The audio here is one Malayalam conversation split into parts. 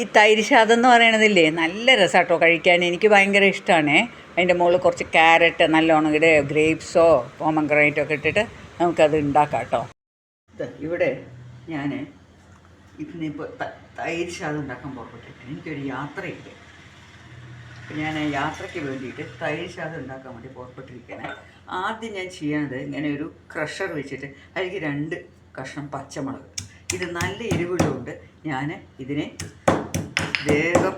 ഈ തൈര് ശാദം എന്ന് പറയണതില്ലേ? നല്ല രസാട്ടോ കഴിക്കാൻ. എനിക്ക് ഭയങ്കര ഇഷ്ടമാണ് അതിന്റെ മുകളിൽ കുറച്ച് ക്യാരറ്റ് നല്ലോണം ഇവിടെ ഗ്രേപ്സോ പോമഗ്രൈറ്റോ ഒക്കെ ഇട്ടിട്ട് നമുക്കത് ഉണ്ടാക്കാം കേട്ടോ ഇവിടെ ഞാൻ ഇന്നിപ്പോൾ തൈര് ശാദം ഉണ്ടാക്കാൻ പുറപ്പെട്ടിട്ട് എനിക്കൊരു യാത്രയുണ്ട്. അപ്പം ഞാൻ യാത്രയ്ക്ക് വേണ്ടിയിട്ട് തൈര് ശാദം ഉണ്ടാക്കാൻ വേണ്ടി പുറപ്പെട്ടിരിക്കുകയാണ്. ആദ്യം ഞാൻ ചെയ്യണത് ഇങ്ങനെ ഒരു ക്രഷർ വെച്ചിട്ട് അതിലേക്ക് രണ്ട് കഷ്ണം പച്ചമുളക്. ഇത് നല്ല എരിവുള്ളതുകൊണ്ട് ഞാൻ ഇതിനെ വേഗം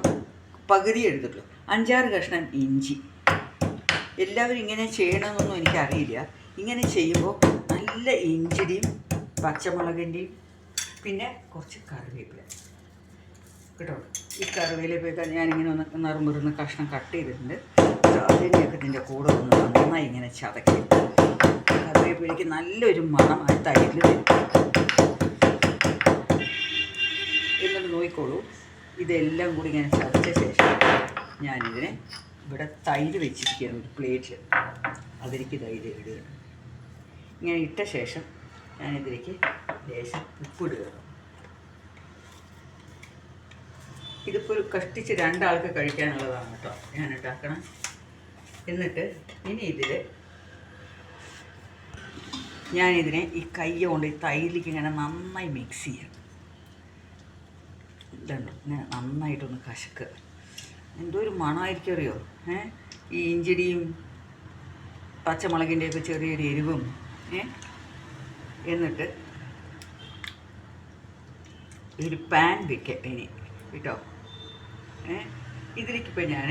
പകുതി എടുത്തിട്ട് അഞ്ചാറ് കഷ്ണം ഇഞ്ചി. എല്ലാവരും ഇങ്ങനെ ചെയ്യണമെന്നൊന്നും എനിക്കറിയില്ല. ഇങ്ങനെ ചെയ്യുമ്പോൾ നല്ല ഇഞ്ചിയുടെയും പച്ചമുളകിന്റെയും പിന്നെ കുറച്ച് കറിവേപ്പില. കേട്ടോ? ഈ കറിവേപ്പിലൊക്കെ ഞാനിങ്ങനെ ഒന്ന് നറുമുറുന്ന് കഷ്ണം കട്ട് ചെയ്തിട്ടുണ്ട്. അതിനെയൊക്കെ ഇതിന്റെ കൂടെ ഒന്ന് നന്നായി ഇങ്ങനെ ചതക്കി. കറിവേപ്പിലയ്ക്ക് നല്ലൊരു മണം ആ തൈരിൽ എന്നിട്ട് നോക്കിക്കോളൂ. ഇതെല്ലാം കൂടി ഇങ്ങനെ ചതച്ച ശേഷം ഞാനിതിനെ ഇവിടെ തൈര് വെച്ചിരിക്കുകയാണ് ഒരു പ്ലേറ്റിൽ അതിലേക്ക് തൈര് ഇടുകയാണ്. ഇങ്ങനെ ഇട്ട ശേഷം ഞാനിതിലേക്ക് ലേശം ഉപ്പിടുക ഇതിപ്പോൾ ഒരു കഷ്ടിച്ച് രണ്ടാൾക്ക് കഴിക്കാനുള്ളതാണ് കേട്ടോ. ഞാൻ ഉണ്ടാക്കണം എന്നിട്ട് ഇനി ഇതിൽ ഞാനിതിനെ ഈ കൈ കൊണ്ട് ഈ ഇങ്ങനെ നന്നായി മിക്സ് ചെയ്യാം. ഇതുണ്ട് നന്നായിട്ടൊന്ന് കശക്ക്. എന്തോ ഒരു മണമായിരിക്കും അറിയോ ഏ? ഈ ഇഞ്ചിടിയും പച്ചമുളകിന്റെയൊക്കെ ചെറിയൊരു എരിവും ഏ? എന്നിട്ട് ഒരു പാൻ വെക്കാം ഇനി കേട്ടോ? ഏ? ഇതിലേക്കിപ്പോൾ ഞാൻ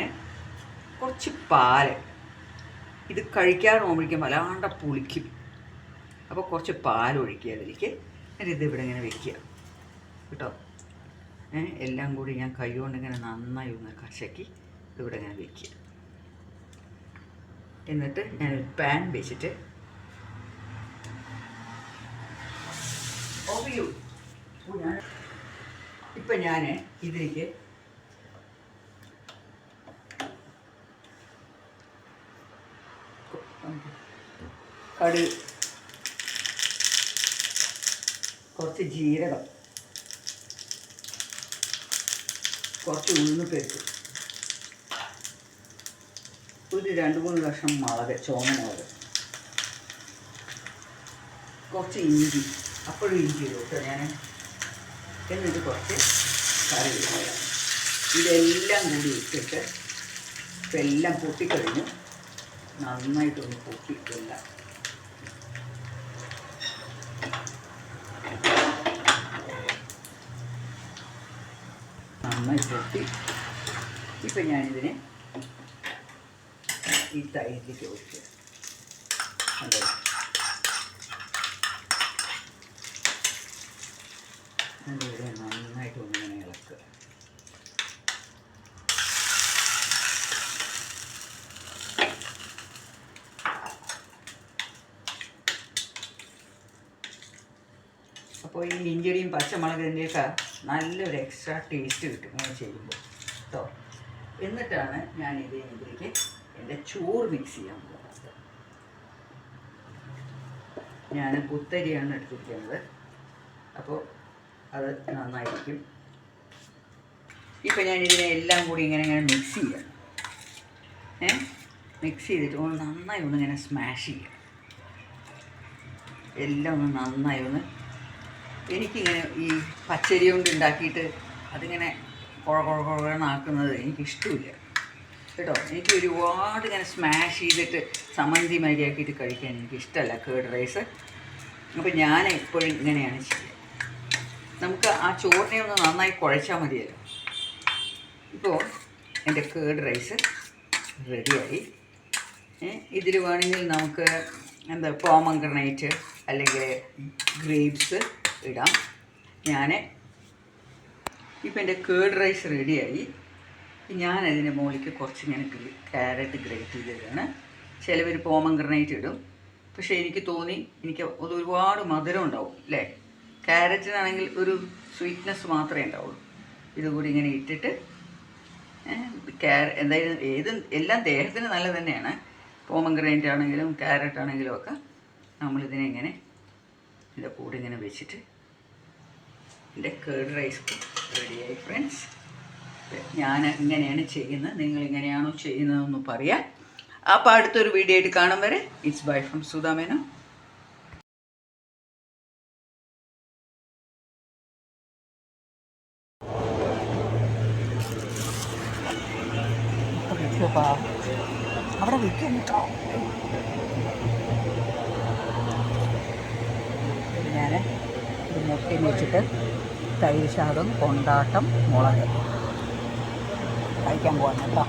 കുറച്ച് പാൽ ഇത് കഴിക്കാറ് പോകുമ്പോഴേക്കും വല്ലാണ്ട പുളിക്കും. അപ്പോൾ കുറച്ച് പാൽ ഒഴിക്കുക അതിലേക്ക്. എന്നിട്ട് ഇതിവിടെ ഇങ്ങനെ വെക്കുക. കേട്ടോ? എല്ലാം കൂടി ഞാൻ കൈകൊണ്ട് ഇങ്ങനെ നന്നായി ഒന്ന് കശക്കി ഇവിടെ ഞാൻ വെക്കുക. എന്നിട്ട് ഞാൻ പാൻ വെച്ചിട്ട് ഞാൻ ഇപ്പം ഞാൻ ഇതിലേക്ക് കടുക് കുറച്ച് ജീരകം കുറച്ച് ഉഴുന്നു പരിപ്പ് ഒരു രണ്ട് മൂന്ന് കഷ്ണം മുളക് ചോമ മുളക്. കുറച്ച് ഇഞ്ചി. അപ്പോഴും ഇഞ്ചി ഇടും കേട്ടോ ഞാൻ എന്നിട്ട് കുറച്ച് കറിവേപ്പില ഇതെല്ലാം കൂടി ഇട്ടിട്ട് ഇപ്പം എല്ലാം പൊട്ടിക്കഴിഞ്ഞു. നന്നായിട്ടൊന്ന് പൊട്ടിക്കില്ല നന്നായി പൊട്ടി. ഇപ്പം ഞാനിതിനെ ഈ തൈരിലേക്ക് ഒഴിക്കുക. അതെ. നന്നായിട്ട് ഒന്നിങ്ങനെ ഇളക്കുക. അപ്പോൾ ഈ ഇഞ്ചിയുടെയും പച്ചമുളകിന്റെയൊക്കെ നല്ലൊരു എക്സ്ട്രാ ടേസ്റ്റ് കിട്ടും ഇങ്ങനെ ചെയ്യുമ്പോൾ. കേട്ടോ എന്നിട്ടാണ് ഞാൻ ഇത് ഇതിലേക്ക് എന്റെ ചോറ് മിക്സ് ചെയ്യാൻ പോകുന്നത്. ഞാൻ കുത്തരിയാണ് എടുത്തിരിക്കുന്നത്. അപ്പോൾ അത് നന്നായിരിക്കും. ഇപ്പം ഇതിനെ എല്ലാം കൂടി ഇങ്ങനെ ഇങ്ങനെ മിക്സ് ചെയ്യണം. ഏ? മിക്സ് ചെയ്തിട്ട് ഒന്ന് നന്നായി ഒന്ന് ഇങ്ങനെ സ്മാഷ് ചെയ്യുക എല്ലാം ഒന്ന് നന്നായി ഒന്ന് എനിക്കിങ്ങനെ ഈ പച്ചരി കൊണ്ട് ഉണ്ടാക്കിയിട്ട് അതിങ്ങനെ കുഴ കുഴ കുഴന്നാക്കുന്നത് എനിക്കിഷ്ടമില്ല. കേട്ടോ? എനിക്ക് ഒരുപാട് ഇങ്ങനെ സ്മാഷ് ചെയ്തിട്ട് സമന്തി മാരിയാക്കിയിട്ട് കഴിക്കാൻ എനിക്കിഷ്ടമല്ല കേർഡ് റൈസ് അപ്പോൾ ഞാൻ എപ്പോഴും ഇങ്ങനെയാണ് ചെയ്യുക. നമുക്ക് ആ ചോറിനെ ഒന്ന് നന്നായി കുഴച്ചാൽ മതിയല്ലോ. ഇപ്പോൾ എന്റെ കേർഡ് റൈസ് റെഡിയായി ഇതിൽ വേണമെങ്കിൽ നമുക്ക് എന്താ പോമഗ്രനൈറ്റ് അല്ലെങ്കിൽ ഗ്രേപ്സ് ഇടാം. ഞാൻ ഇപ്പം എന്റെ കേർഡ് റൈസ് റെഡിയായി ഞാനതിന്റെ മുകളിലേക്ക് കുറച്ച് ഇങ്ങനെ ക്യാരറ്റ് ഗ്രേറ്റ് ചെയ്തിട്ടാണ് ചിലവർ പോമഗ്രനൈറ്റ് ഇടും. പക്ഷേ എനിക്ക് തോന്നി എനിക്ക് അത് ഒരുപാട് മധുരം ഉണ്ടാവും അല്ലേ? ക്യാരറ്റിനാണെങ്കിൽ ഒരു സ്വീറ്റ്നെസ് മാത്രമേ ഉണ്ടാവുള്ളൂ. ഇതുകൂടി ഇങ്ങനെ ഇട്ടിട്ട് ക്യാര എന്തായാലും ഏത് എല്ലാം ദേഹത്തിന് നല്ല തന്നെയാണ്. പോമഗ്രനൈറ്റ് ആണെങ്കിലും ക്യാരറ്റ് ആണെങ്കിലും ഒക്കെ നമ്മളിതിനെ ഇങ്ങനെ ഇതിന്റെ കൂടെ ഇങ്ങനെ വെച്ചിട്ട് എന്റെ കേർഡ് റൈസ് റെഡിയായി ഫ്രണ്ട്സ് ഞാൻ ഇങ്ങനെയാണ് ചെയ്യുന്നത്? നിങ്ങൾ ഇങ്ങനെയാണോ ചെയ്യുന്നതെന്ന് പറയാം. അപ്പോൾ അടുത്തൊരു വീഡിയോ ആയിട്ട് കാണും വരെ. ഇറ്റ്സ് ബൈ ഫ്രം സുധാമേനോ അവിടെ വിൽക്കും മുട്ടി വെച്ചിട്ട് തൈര് ശാദം കൊണ്ടാട്ടം മുളക്. കഴിക്കാൻ പോകാൻ കേട്ടോ.